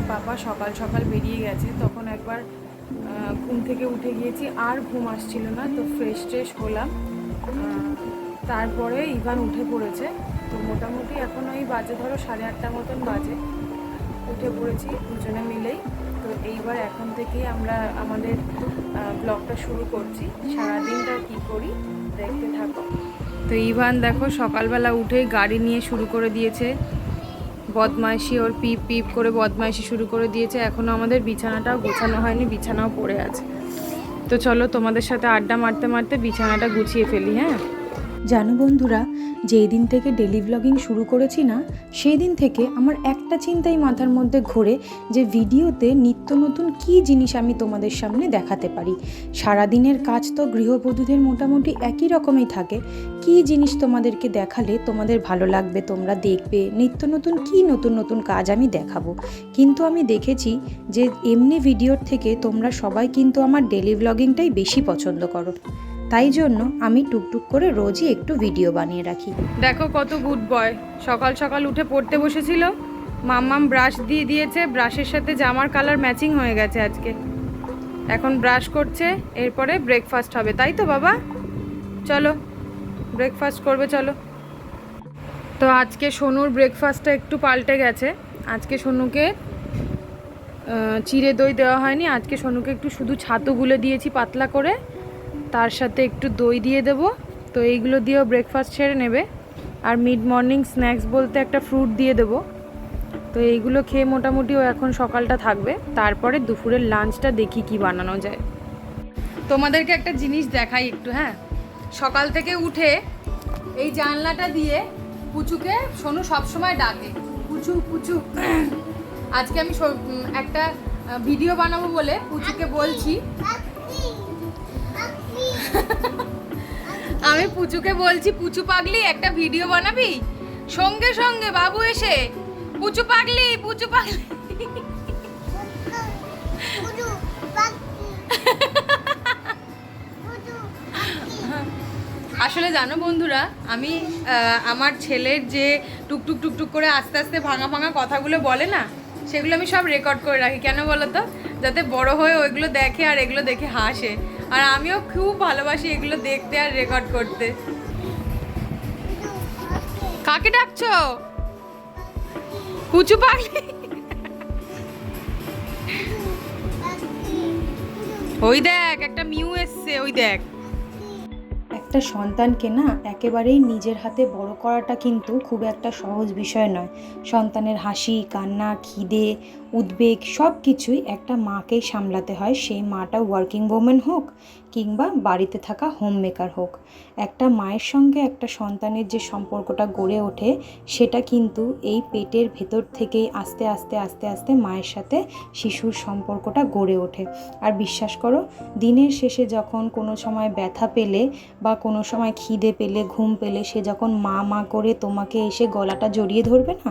আজকে পাপা সকাল সকাল বেরিয়ে গেছে, তখন একবার ঘুম থেকে উঠে গিয়েছি, আর ঘুম আসছিল না, তো ফ্রেশ ট্রেশ হলাম। তারপরে ইভান উঠে পড়েছে, তো মোটামুটি এখন ওই বাজে ধরো সাড়ে আটটা মতন বাজে, উঠে পড়েছি দুজনে মিলেই। তো এইবার এখন থেকেই আমরা আমাদের ব্লগটা শুরু করছি, সারাদিনটা কি করি দেখতে থাকো। তো ইভান দেখো সকালবেলা উঠেই গাড়ি নিয়ে শুরু করে দিয়েছে বদমাইশি ওর পিপ পিপ করে বদমাইশি শুরু করে দিয়েছে। এখনও আমাদের বিছানাটাও গোছানো হয়নি, বিছানাও পড়ে আছে। তো চলো তোমাদের সাথে আড্ডা মারতে মারতে বিছানাটা গুছিয়ে ফেলি হ্যাঁ? জানো বন্ধুরা যেই দিন থেকে ডেলি ব্লগিং শুরু করেছি না, সেই দিন থেকে আমার একটা চিন্তাই মাথার মধ্যে ঘোরে যে ভিডিওতে নিত্য নতুন কী জিনিস আমি তোমাদের সামনে দেখাতে পারি। সারাদিনের কাজ তো গৃহবধূদের মোটামুটি একই রকমই থাকে। কী জিনিস তোমাদেরকে দেখালে তোমাদের ভালো লাগবে, তোমরা দেখবে, নিত্য নতুন কী নতুন নতুন কাজ আমি দেখাবো। কিন্তু আমি দেখেছি যে এমনি ভিডিওর থেকে তোমরা সবাই কিন্তু আমার ডেলি ব্লগিংটাই বেশি পছন্দ করো। তাই জন্য আমি টুকটুক করে রোজই একটু ভিডিও বানিয়ে রাখি। দেখো কত গুড বয় সকাল সকাল উঠে পড়তে বসেছিল। মাম্মাম ব্রাশ দিয়ে দিয়েছে। ব্রাশের সাথে জামার কালার ম্যাচিং হয়ে গেছে আজকে। এখন ব্রাশ করছে। এরপরে ব্রেকফাস্ট হবে। তাই তো বাবা? চলো ব্রেকফাস্ট করবে, চলো। তো আজকে সোনুর ব্রেকফাস্টটা একটু পাল্টে গেছে। আজকে সোনুকে চিড়ে দই দেওয়া হয়নি। আজকে সোনুকে একটু শুধু ছাতু গুলে দিয়েছি পাতলা করে। তার সাথে একটু দই দিয়ে দেবো। তো এইগুলো দিয়েও ব্রেকফাস্ট সেরে নেবে। আর মিড মর্নিং স্ন্যাক্স বলতে একটা ফ্রুট দিয়ে দেবো। তো এইগুলো খেয়ে মোটামুটি ও এখন সকালটা থাকবে। তারপরে দুপুরের লাঞ্চটা দেখি কি বানানো যায়। তোমাদেরকে একটা জিনিস দেখাই একটু হ্যাঁ? সকাল থেকে উঠে এই জানলাটা দিয়ে পুচুকে সোনু সবসময় ডাকে। পুচু পুচু আজকে আমি একটা ভিডিও বানাবো বলে পুচুকে বলছি। আমি পুচুকে বলছি পুচু পাগলি একটা ভিডিও বানাবি? সঙ্গে সঙ্গে বাবু এসে পুচু পাগলি পুচু পাগলি। আসলে জানো বন্ধুরা আমি আমার ছেলের যে টুকটুক টুকটুক করে আস্তে আস্তে ভাঙা ভাঙা কথাগুলো বলে না সেগুলো আমি সব রেকর্ড করে রাখি। কেন বলো তো? যাতে বড় হয়ে ওইগুলো দেখে আর এগুলো দেখে হাসে। আর আমিও খুব ভালোবাসি এগুলো দেখতে আর রেকর্ড করতে। কাকে ডাকছো? কুচু পাখি ওই দেখ, একটা মিউ এসছে, ওই দেখ। একটা সন্তানকে না একেবারেই নিজের হাতে বড় করাটা কিন্তু খুব একটা সহজ বিষয় নয়। সন্তানের হাসি, কান্না, খিদে, উদ্বেগ সব কিছুই একটা মাকেই সামলাতে হয়। সেই মাটা ওয়ার্কিং ওমেন হোক কিংবা বাড়িতে থাকা হোম মেকার হোক। একটা মায়ের সঙ্গে একটা সন্তানের যে সম্পর্কটা গড়ে ওঠে, সেটা কিন্তু এই পেটের ভেতর থেকেই আস্তে আস্তে আস্তে আস্তে মায়ের সাথে শিশুর সম্পর্কটা গড়ে ওঠে। আর বিশ্বাস করো, দিনের শেষে যখন কোনো সময় ব্যথা পেলে বা কোনো সময় খিদে পেলে, ঘুম পেলে, সে যখন মা মা করে তোমাকে এসে গলাটা জড়িয়ে ধরবে না,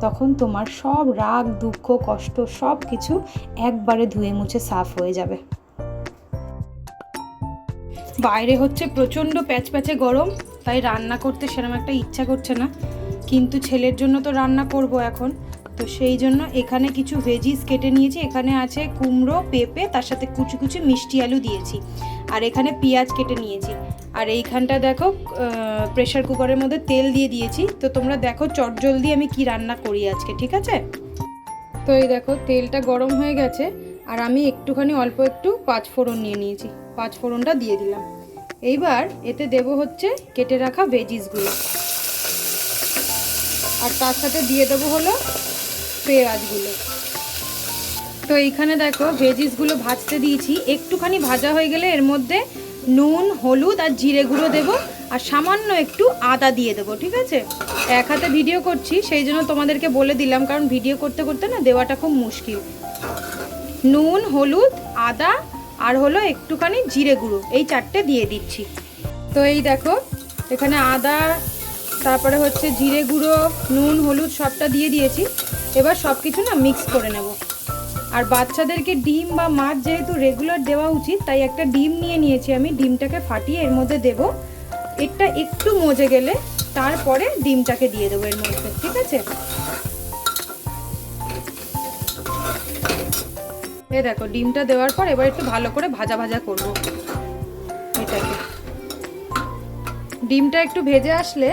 তখন তোমার সব রাগ, দুঃখ, কষ্ট সব কিছু একবারে ধুয়ে মুছে সাফ হয়ে যাবে। বাইরে হচ্ছে প্রচণ্ড প্যাচপ্যাচে গরম, তাই রান্না করতে সেরকম একটা ইচ্ছা করছে না। কিন্তু ছেলের জন্য তো রান্না করব এখন। তো সেই জন্য এখানে কিছু ভেজিস কেটে নিয়েছি। এখানে আছে কুমড়ো, পেঁপে, তার সাথে কুচি কুচি মিষ্টি আলু দিয়েছি। আর এখানে পেঁয়াজ কেটে নিয়েছি। আর এইখানটা দেখো প্রেশার কুকারের মধ্যে তেল দিয়ে দিয়েছি। তো তোমরা দেখো চটজলদি আমি কি রান্না করি আজকে, ঠিক আছে? তো এই দেখো, তেলটা গরম হয়ে গেছে। আর আমি একটুখানি অল্প একটু পাঁচ ফোড়ন নিয়ে নিয়েছি। পাঁচ ফোড়নটা দিয়ে দিলাম। এইবার এতে দেব হচ্ছে কেটে রাখা ভেজিসগুলো আর তার সাথে দিয়ে দেবো হলো পেঁয়াজগুলো। তো এইখানে দেখো ভেজিসগুলো ভাজতে দিয়েছি। একটুখানি ভাজা হয়ে গেলে এর মধ্যে নুন, হলুদ আর জিরে গুঁড়ো দেবো। আর সামান্য একটু আদা দিয়ে দেবো, ঠিক আছে? এক হাতে ভিডিও করছি, সেই জন্য তোমাদেরকে বলে দিলাম, কারণ ভিডিও করতে করতে না দেওয়াটা খুব মুশকিল। নুন, হলুদ, আদা আর হলো একটুখানি জিরে গুঁড়ো। এই চারটে দিয়ে দিচ্ছি। তো এই দেখো, এখানে আদা, তারপরে হচ্ছে জিরে গুঁড়ো, নুন, হলুদ সবটা দিয়ে দিয়েছি। এবার সব কিছু না মিক্স করে নেব। আর বাচ্চাদেরকে ডিম বা মাছ যেহেতু রেগুলার দেওয়া উচিত, তাই একটা ডিম নিয়ে নিয়েছি আমি। ডিমটাকে ফাটিয়ে এর মধ্যে দেব। এটা একটু মজে গেলে তারপরে ডিমটাকে দিয়ে দেবো এর মধ্যে, ঠিক আছে? এ দেখো, ডিমটা দেওয়ার পর এবার একটু ভালো করে ভাজা ভাজা করব। এটাকে। ডিমটা একটু ভেজে আসলে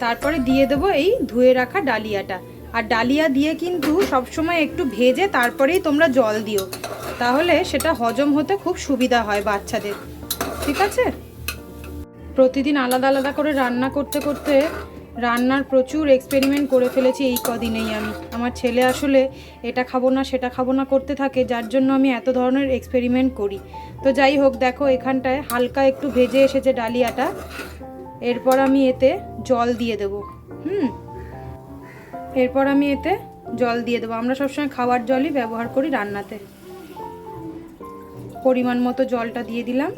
তারপরে দিয়ে দেবো এই ধুয়ে রাখা ডালিয়াটা। আর ডালিয়া দিয়ে কিন্তু সবসময় একটু ভেজে তারপরেই তোমরা জল দিও। তাহলে সেটা হজম হতে খুব সুবিধা হয় বাচ্চাদের। ঠিক আছে? প্রতিদিন আলাদা আলাদা করে রান্না করতে করতে রান্নার প্রচুর এক্সপেরিমেন্ট করে ফেলেছি এই কদিনেই আমি। আমার ছেলে আসলে এটা খাব না, সেটা খাব না করতে থাকে, যার জন্য আমি এত ধরনের এক্সপেরিমেন্ট করি। তো যাই হোক, দেখো এখানটায় হালকা একটু ভেজে এসেছে ডালিয়াটা। এরপর আমি এতে জল দিয়ে দেবো। হুম? এরপর আমি এতে জল দিয়ে দেবো। আমরা সবসময় খাওয়ার জলই ব্যবহার করি রান্নাতে। পরিমাণ মতো জলটা দিয়ে দিলাম।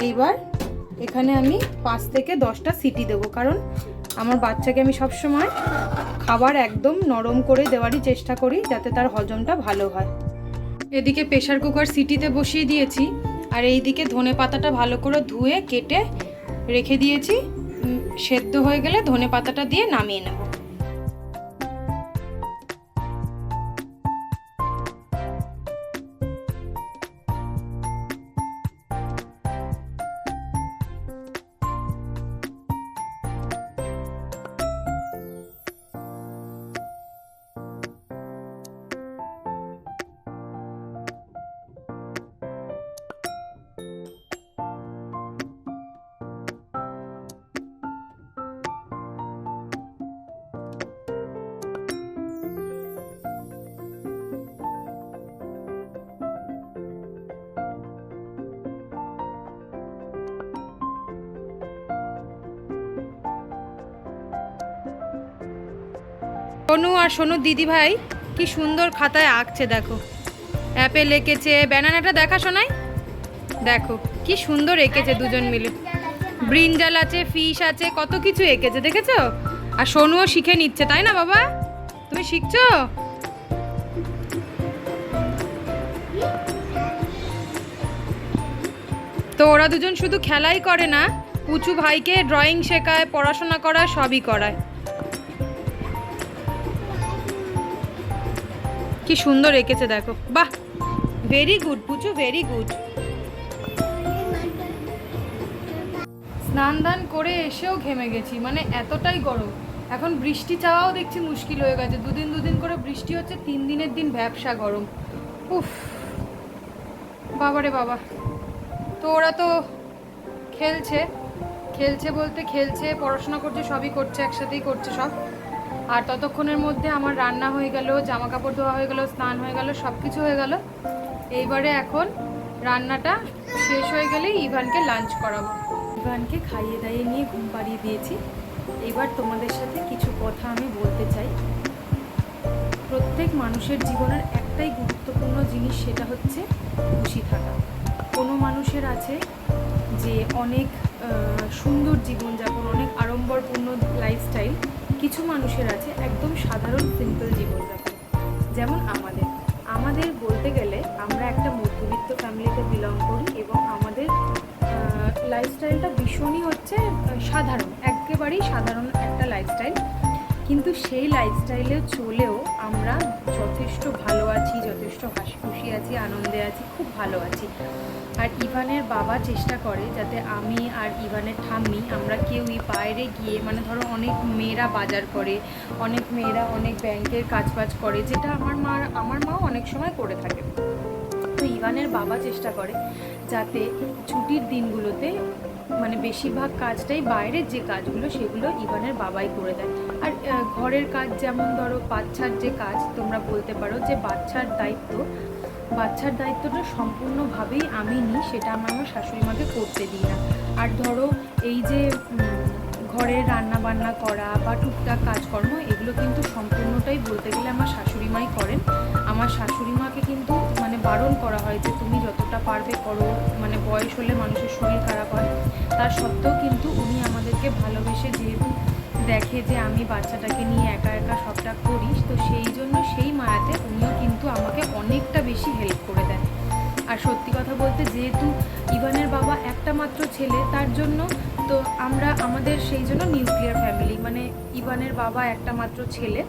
এইবার এখানে আমি পাঁচ থেকে দশটা সিটি দেবো, কারণ আমার বাচ্চাকে আমি সবসময় খাবার একদম নরম করে দেওয়ারই চেষ্টা করি যাতে তার হজমটা ভালো হয়। এদিকে প্রেশার কুকার সিটিতে বসিয়ে দিয়েছি আর এইদিকে ধনে পাতাটা ভালো করে ধুয়ে কেটে রেখে দিয়েছি। সেদ্ধ হয়ে গেলে ধনে পাতাটা দিয়ে নামিয়ে নেব। সোনু আর সোনু দিদি ভাই কি সুন্দর খাতায় আঁকছে, দেখো। অ্যাপেল এঁকেছে ব্যানানাটা দেখা শোনাই দেখো, কি সুন্দর এঁকেছে দুজন মিলে। ব্রিঞ্জাল আছে, ফিশ আছে, কত কিছু এঁকেছে, দেখেছ? আর সোনুও শিখে নিচ্ছে, তাই না বাবা? তুমি শিখছো? তো ওরা দুজন শুধু খেলাই করে না, উঁচু ভাইকে ড্রয়িং শেখায়, পড়াশোনা করা সবই করায়। কি সুন্দর এঁকেছে, দেখো। বাহ! ভেরি গুড পুচু ভেরি গুড স্নান দান করে এসেও ঘেমে গেছি মানে এতটাই গরম। এখন বৃষ্টি চাওয়াও দেখছি মুশকিল হয়ে গেছে। দুদিন দুদিন করে বৃষ্টি হচ্ছে, তিন দিনের দিন ব্যবসা গরম। উফ! বাবারে বাবা। তো ওরা তো খেলছে। খেলছে বলতে খেলছে, পড়াশোনা করছে, সবই করছে, একসাথেই করছে সব। আর ততক্ষণের মধ্যে আমার রান্না হয়ে গেল জামা কাপড় ধোয়া হয়ে গেল, স্নান হয়ে গেল সব কিছু হয়ে গেল। এইবারে এখন রান্নাটা শেষ হয়ে গেলেই ইভানকে লাঞ্চ করাবো। ইভানকে খাইয়ে দাইয়ে নিয়ে ঘুম পাড়িয়ে দিয়েছি। এবার তোমাদের সাথে কিছু কথা আমি বলতে চাই। প্রত্যেক মানুষের জীবনের একটাই গুরুত্বপূর্ণ জিনিস সেটা হচ্ছে খুশি থাকা। কোনো মানুষের আছে যে অনেক সুন্দর জীবনযাপন, অনেক আড়ম্বরপূর্ণ লাইফস্টাইল কিছু মানুষের আছে একদম সাধারণ সিম্পল জীবনযাপন। যেমন আমাদের। আমাদের বলতে গেলে আমরা একটা মধ্যবিত্ত ফ্যামিলিতে বিলং করি এবং আমাদের লাইফস্টাইলটা ভীষণই হচ্ছে সাধারণ। একেবারেই সাধারণ একটা লাইফস্টাইল কিন্তু সেই লাইফস্টাইলে চলেও আমরা যথেষ্ট ভালো আছি, যথেষ্ট হাসি খুশি আছি, আনন্দে আছি, খুব ভালো আছি। আর ইভানের বাবা চেষ্টা করে যাতে আমি আর ইভানের ঠাম্মি আমরা কেউই বাইরে গিয়ে মানে ধরো অনেক মেয়েরা বাজার করে, অনেক মেয়েরা অনেক ব্যাংকের কাজবাজ করে, যেটা আমার মা আমার মাও অনেক সময় করে থাকে। তো ইভানের বাবা চেষ্টা করে যাতে ছুটির দিনগুলোতে মানে বেশিরভাগ কাজটাই বাইরের যে কাজগুলো, সেগুলো ইভানের বাবাই করে দেয়। আর ঘরের কাজ যেমন ধরো বাচ্চার যে কাজ, তোমরা বলতে পারো যে বাচ্চার দায়িত্ব বাচ্চার দায়িত্বটা সম্পূর্ণভাবেই আমি নিই, সেটা আমার আমার শাশুড়ি মাকে করতে দিই না। আর ধরো, এই যে ঘরের রান্না বান্না করা বা টুকটাক কাজকর্ম, এগুলো কিন্তু সম্পূর্ণটাই বলতে গেলে আমার শাশুড়ি মাই করেন। আমার শাশুড়ি মাকে কিন্তু মানে বারণ করা হয় যে তুমি যতটা পারবে করো মানে বয়স হলে মানুষের শরীর খারাপ হয়। তার সত্ত্বেও কিন্তু উনি আমাদেরকে ভালোবেসে যেহেতু দেখে যে আমি বাচ্চাটাকে নিয়ে একা একা সবটা করিস, তো সেই জন্য সেই মায়াতে উনিও অনেকটা বেশি হেল্প করে দেয়। আর সত্যি কথা বলতে যেহেতু ইভানের বাবা একটা মাত্র ছেলে, তার জন্য তো আমরা আমাদের সেই জন্য নিউক্লিয়ার ফ্যামিলি মানে ইভানের বাবা একটা মাত্র ছেলে,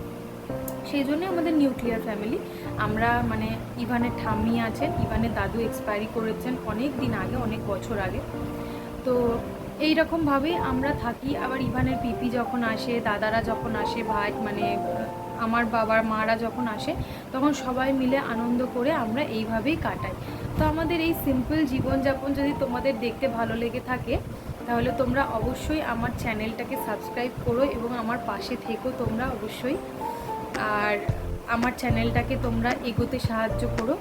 সেই জন্য আমাদের নিউক্লিয়ার ফ্যামিলি আমরা মানে ইভানের ঠাম্মি আছেন, ইভানের দাদু এক্সপায়ারি করেছেন অনেক দিন আগে, অনেক বছর আগে। তো এই রকমভাবে আমরা থাকি। আবার ইভানের পিপি যখন আসে, দাদারা যখন আসে, ভাই মানে আমার বাবার, মারা যখন আসে, তখন সবাই মিলে আনন্দ করে আমরা এইভাবেই কাটাই। তো আমাদের এই সিম্পল জীবনযাপন যদি তোমাদের দেখতে ভালো লেগে থাকে, তাহলে তোমরা অবশ্যই আমার চ্যানেলটাকে সাবস্ক্রাইব করো এবং আমার পাশে থেকো তোমরা অবশ্যই। আর আমার চ্যানেলটাকে তোমরা এগোতে সাহায্য করো।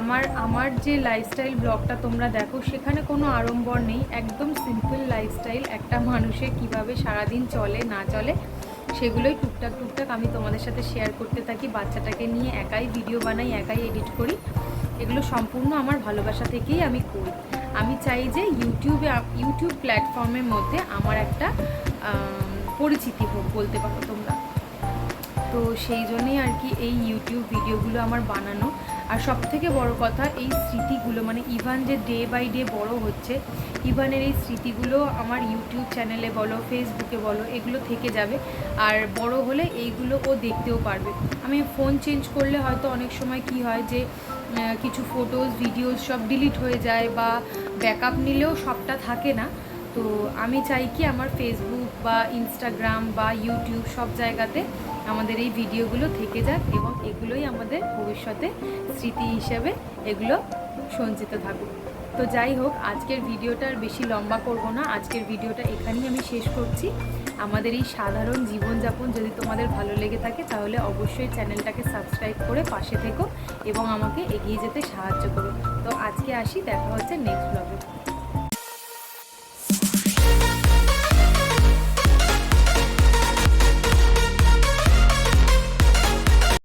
আমার আমার যে লাইফস্টাইল ব্লগটা তোমরা দেখো, সেখানে কোনো আড়ম্বর নেই। একদম সিম্পল লাইফস্টাইল একটা মানুষের কীভাবে সারাদিন চলে, না চলে সেগুলোই টুকটাক টুকটাক আমি তোমাদের সাথে শেয়ার করতে থাকি। বাচ্চাটাকে নিয়ে একাই ভিডিও বানাই, একাই এডিট করি। এগুলো সম্পূর্ণ আমার ভালোবাসা থেকেই আমি করি। আমি চাই যে ইউটিউবে ইউটিউব প্ল্যাটফর্মের মধ্যে আমার একটা পরিচিতি হোক বলতে পারো তোমরা। তো সেই জন্যই আর কি এই ইউটিউব ভিডিওগুলো আমার বানানো। আর সব থেকে বড় কথা এই স্মৃতিগুলো মানে ইভান যে ডে বাই ডে বড় হচ্ছে, ইভানের এই স্মৃতিগুলো আমার ইউটিউব চ্যানেলে বলো, ফেসবুকে বলো, এগুলো থেকে যাবে। আর বড় হলে এইগুলো ও দেখতেও পারবে। আমি ফোন চেঞ্জ করলে হয়তো অনেক সময় কি হয় যে কিছু ফটোজ ভিডিওস সব ডিলিট হয়ে যায় বা ব্যাকআপ নিলেও সবটা থাকে না। তো আমি চাই কি আমার ফেসবুক বা ইনস্টাগ্রাম বা ইউটিউব সব জায়গাতে আমাদের এই ভিডিওগুলো থেকে যাক এবং এগুলোই আমাদের ভবিষ্যতে স্মৃতি হিসেবে এগুলো সঞ্চিত থাকুক। তো যাই হোক, আজকের ভিডিওটা আর বেশি লম্বা করব না। আজকের ভিডিওটা এখানেই আমি শেষ করছি। আমাদের এই সাধারণ জীবনযাপন যদি তোমাদের ভালো লেগে থাকে, তাহলে অবশ্যই চ্যানেলটাকে সাবস্ক্রাইব করে পাশে থেকো এবং আমাকে এগিয়ে যেতে সাহায্য করো। তো আজকে আসি, দেখা হচ্ছে নেক্সট ব্লগে